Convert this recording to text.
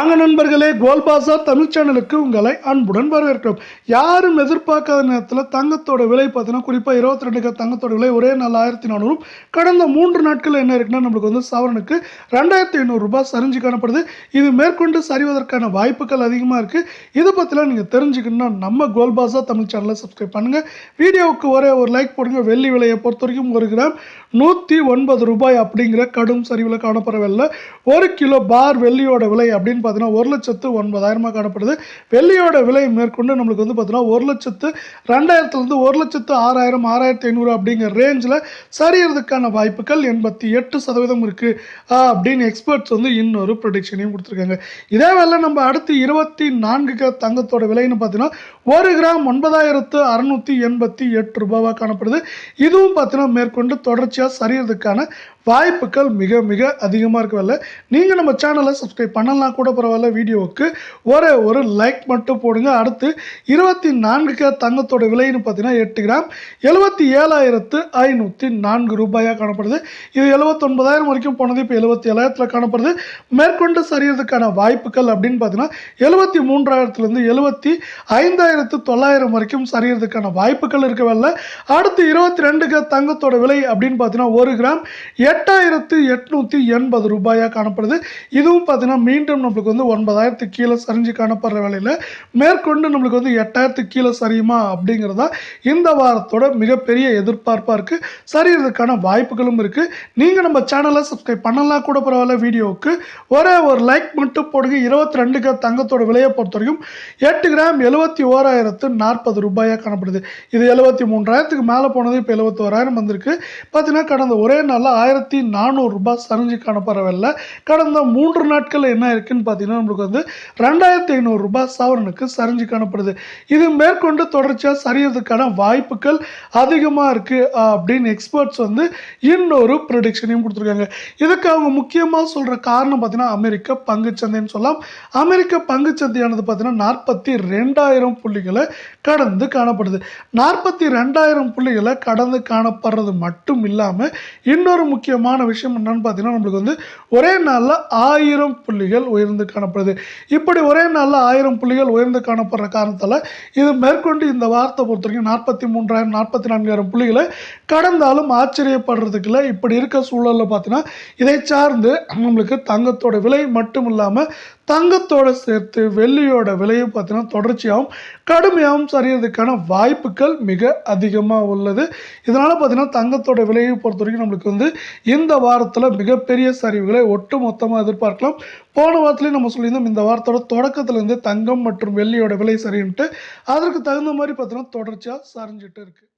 வாங்க நண்பர்களே கோல்பாசா தமிழ் சேனலுக்கு உங்களை அன்புடன் வரவேற்கிறோம். யாரும் எதிர்பார்க்காத நேரத்தில் தங்கத்தோட விலை பார்த்தீங்கன்னா குறிப்பாக இருபத்தி ரெண்டுக்கு தங்கத்தோட விலை ஒரே நாள் ஆயிரத்தி நானூறும் கடந்த மூன்று நாட்களில் என்ன இருக்குன்னா நம்மளுக்கு வந்து சவரனுக்கு ரெண்டாயிரத்தி ஐநூறுரூபா சரிஞ்சு காணப்படுது. இது மேற்கொண்டு சரிவதற்கான வாய்ப்புகள் அதிகமாக இருக்குது இதை பற்றிலாம் நீங்கள் தெரிஞ்சுக்கணும்னா நம்ம கோல்பாசா தமிழ் சேனலை சப்ஸ்கிரைப் பண்ணுங்கள் வீடியோவுக்கு ஒரே ஒரு லைக் போடுங்க. வெள்ளி விலையை பொறுத்த வரைக்கும் ஒரு கிராம் நூற்றி ஒன்பது ரூபாய் அப்படிங்கிற கடும் சரிவில் காணப்படவில்லை. ஒரு கிலோ பார் வெள்ளியோட விலை அப்படின்னு பார்த்தீங்கன்னா ஒரு லட்சத்து ஒன்பதாயிரமாக காணப்படுது. வெள்ளியோட விலை மேற்கொண்டு நம்மளுக்கு வந்து பார்த்தீங்கன்னா ஒரு லட்சத்து ரெண்டாயிரத்துலேருந்து ஒரு லட்சத்து ஆறாயிரம் ஆறாயிரத்தி ஐநூறு அப்படிங்கிற ரேஞ்சில் சரியறதுக்கான வாய்ப்புகள் எண்பத்தி எட்டு சதவீதம் இருக்குது அப்படின்னு எக்ஸ்பர்ட்ஸ் வந்து இன்னொரு ப்ரொடிக்ஷனையும் கொடுத்துருக்காங்க. இதே வேலை நம்ம அடுத்து இருபத்தி நான்கு தங்கத்தோட விலைன்னு பார்த்தீங்கன்னா ஒரு கிராம் ஒன்பதாயிரத்து அறுநூற்றி எண்பத்தி எட்டு ரூபாவாக காணப்படுது. இதுவும் பார்த்தீங்கன்னா மேற்கொண்டு தொடர்ச்சியாக சரியறதுக்கான வாய்ப்புகள் மிக மிக அதிகமாக இருக்கவில்லை நீங்கள் நம்ம சேனலை சப்ஸ்கிரைப் பண்ணலாம் கூட பரவாயில்ல வீடியோவுக்கு ஒரே ஒரு லைக் மட்டும் போடுங்க. அடுத்து இருபத்தி நான்கு கே தங்கத்தோட விலைன்னு பார்த்தீங்கன்னா எட்டு கிராம் எழுபத்தி ஏழாயிரத்து ஐநூற்றி நான்கு ரூபாயாக காணப்படுது. இது எழுபத்தொன்பதாயிரம் வரைக்கும் போனது இப்போ எழுபத்தி ஏழாயிரத்தில் காணப்படுது. மேற்கொண்டு சரியறதுக்கான வாய்ப்புகள் அப்படின்னு பார்த்தீங்கன்னா எழுபத்தி மூன்றாயிரத்துலேருந்து எழுபத்தி ஐந்தாயிரத்து தொள்ளாயிரம் வரைக்கும் சரியறதுக்கான வாய்ப்புகள் இருக்கவில்லை அடுத்து இருபத்தி ரெண்டுக்கு தங்கத்தோட விலை அப்படின்னு பார்த்தீங்கன்னா ஒரு கிராம் எட்டாயிரத்து எட்நூற்றி எண்பது ரூபாயாக காணப்படுது. இதுவும் பார்த்தீங்கன்னா மீண்டும் நம்மளுக்கு வந்து ஒன்பதாயிரத்து கீழே சரிஞ்சு காணப்படுற வேலையில் மேற்கொண்டு நம்மளுக்கு வந்து எட்டாயிரத்து கீழே சரியுமா அப்படிங்கிறதா இந்த வாரத்தோட மிகப்பெரிய எதிர்பார்ப்பாக இருக்குது சரியறதுக்கான வாய்ப்புகளும் இருக்குது நீங்கள் நம்ம சேனலை சப்ஸ்கிரைப் பண்ணலாம் கூட பரவாயில்ல வீடியோவுக்கு ஒரே ஒரு லைக் மட்டும் போடுங்க. இருபத்தி ரெண்டுக்கு தங்கத்தோட விலையை பொறுத்த வரைக்கும் எட்டு கிராம் எழுபத்தி ஓராயிரத்து நாற்பது ரூபாயாக காணப்படுது. இது எழுபத்தி மூன்றாயிரத்துக்கு மேலே போனது இப்போ எழுபத்தி ஓராயிரம் வந்திருக்கு. பார்த்தீங்கன்னா கடந்த ஒரே நாளில் ஆயிரத்தி நானூறு ரூபாய் சரிஞ்சு காணப்படவில்லை கடந்த மூன்று நாட்கள் என்ன இருக்குன்னு பார்த்தீங்கன்னா நம்மளுக்கு வந்து ரெண்டாயிரத்தி ஐநூறு ரூபாய் சவரனுக்கு சரிஞ்சு காணப்படுது. இது மேற்கொண்டு தொடர்ச்சியாக சரியறதுக்கான வாய்ப்புகள் அதிகமாக இருக்குது அப்படின்னு எக்ஸ்பர்ட்ஸ் வந்து இன்னொரு ப்ரொடிக்ஷனையும் கொடுத்துருக்காங்க. இதுக்கு அவங்க முக்கியமாக சொல்கிற காரணம் பார்த்தீங்கன்னா அமெரிக்க பங்குச்சந்தைன்னு சொல்லலாம். அமெரிக்க பங்குச்சந்தையானது பார்த்தீங்கன்னா நாற்பத்தி ரெண்டாயிரம் புள்ளிகளை கடந்து காணப்படுது. நாற்பத்தி ரெண்டாயிரம் புள்ளிகளை கடந்து காணப்படுறது மட்டும் இல்லாமல் இன்னொரு முக்கிய முக்கியமான விஷயம் என்னென்னு பார்த்தீங்கன்னா நம்மளுக்கு வந்து ஒரே நாளில் ஆயிரம் புள்ளிகள் உயர்ந்து காணப்படுது. இப்படி ஒரே நாளில் ஆயிரம் புள்ளிகள் உயர்ந்து காணப்படுற காரணத்தால் இது மேற்கொண்டு இந்த வாரத்தை பொறுத்த வரைக்கும் நாற்பத்தி மூன்றாயிரம் நாற்பத்தி நான்காயிரம் புள்ளிகளை கடந்தாலும் ஆச்சரியப்படுறதுக்கு இல்லை. இப்படி இருக்க சூழலில் பார்த்தீங்கன்னா இதை சார்ந்து நம்மளுக்கு தங்கத்தோட விலை மட்டும் இல்லாமல் தங்கத்தோடு சேர்த்து வெள்ளியோட விலையும் பார்த்தீங்கன்னா தொடர்ச்சியாகவும் கடுமையாகவும் சரியறதுக்கான வாய்ப்புகள் மிக அதிகமாக உள்ளது. இதனால் பார்த்தீங்கன்னா தங்கத்தோட விலையை பொறுத்த வரைக்கும் நம்மளுக்கு வந்து இந்த வாரத்தில் மிகப்பெரிய சரிவுகளை ஒட்டு மொத்தமாக எதிர்பார்க்கலாம். போன வாரத்துலேயும் நம்ம சொல்லியிருந்தோம் இந்த வாரத்தோட தொடக்கத்துலேருந்து தங்கம் மற்றும் வெள்ளியோட விலை சரின்ட்டு. அதற்கு தகுந்த மாதிரி பார்த்தோன்னா தொடர்ச்சியாக சரிஞ்சிட்டு இருக்குது